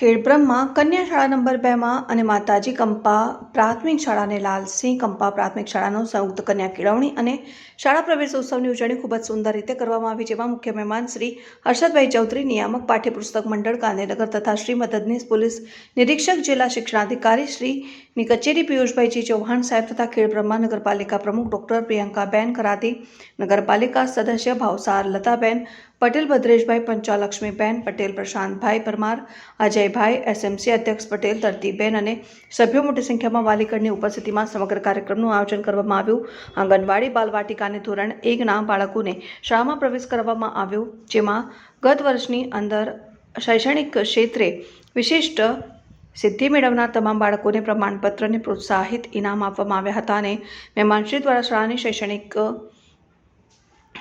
ખેડબ્રહ્મા કન્યા શાળા નંબર બેમાં અને માતાજી કંપા પ્રાથમિક શાળાને લાલસિંહ કંપા પ્રાથમિક શાળાનો સંયુક્ત કન્યા કેળવણી અને શાળા પ્રવેશ ઉત્સવની ઉજવણી ખૂબ જ સુંદર રીતે કરવામાં આવી, જેમાં મુખ્ય મહેમાન શ્રી હર્ષદભાઈ ચૌધરી, નિયામક પાઠ્યપુસ્તક મંડળ, ગાંધીનગર તથા શ્રી મદદનીશ પોલીસ નિરીક્ષક, જિલ્લા શિક્ષણાધિકારી શ્રીની કચેરી પિયુષભાઈજી ચૌહાણ સાહેબ તથા ખેડબ્રહ્મા નગરપાલિકા પ્રમુખ ડોક્ટર પ્રિયંકાબેન કરાતી નગરપાલિકા સદસ્ય ભાવસાર લતાબેન પટેલ ભદ્રેશભાઈ પંચાલક્ષ્મીબેન પટેલ પ્રશાંતભાઈ પરમાર અજયભાઈ એસએમસી અધ્યક્ષ પટેલ ધરતીબેન અને સભ્યો મોટી સંખ્યામાં વાલીગણની ઉપસ્થિતિમાં સમગ્ર કાર્યક્રમનું આયોજન કરવામાં આવ્યું. આંગણવાડી, બાલવાટિકાને ધોરણ એકના બાળકોને શાળામાં પ્રવેશ કરવામાં આવ્યો, જેમાં ગત વર્ષની અંદર શૈક્ષણિક ક્ષેત્રે વિશિષ્ટ સિદ્ધિ મેળવનાર તમામ બાળકોને પ્રમાણપત્ર અને પ્રોત્સાહિત ઇનામ આપવામાં આવ્યા હતા અને મહેમાનશ્રી દ્વારા શાળાની શૈક્ષણિક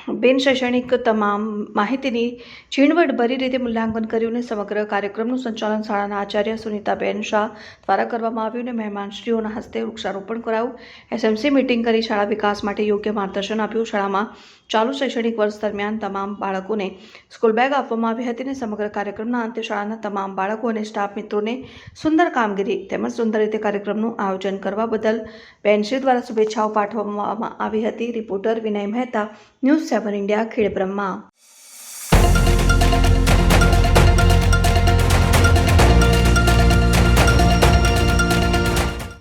બિન શૈક્ષણિક તમામ માહિતીની ઝીણવટભરી રીતે મૂલ્યાંકન કર્યું અને સમગ્ર કાર્યક્રમનું સંચાલન શાળાના આચાર્ય સુનિતાબેન શાહ દ્વારા કરવામાં આવ્યું અને મહેમાનશ્રીઓના હસ્તે વૃક્ષારોપણ કરાયું. એસએમસી મિટિંગ કરી શાળા વિકાસ માટે યોગ્ય માર્ગદર્શન આપ્યું. શાળામાં ચાલુ શૈક્ષણિક વર્ષ દરમિયાન તમામ બાળકોને સ્કૂલ બેગ આપવામાં આવી હતી અને સમગ્ર કાર્યક્રમના અંતે શાળાના તમામ બાળકો અને સ્ટાફ મિત્રોને સુંદર કામગીરી તેમજ સુંદર રીતે કાર્યક્રમનું આયોજન કરવા બદલ બેનશ્રી દ્વારા શુભેચ્છાઓ પાઠવવામાં આવી હતી. Reporter Vinay Mehta, news seven India Khedbrahma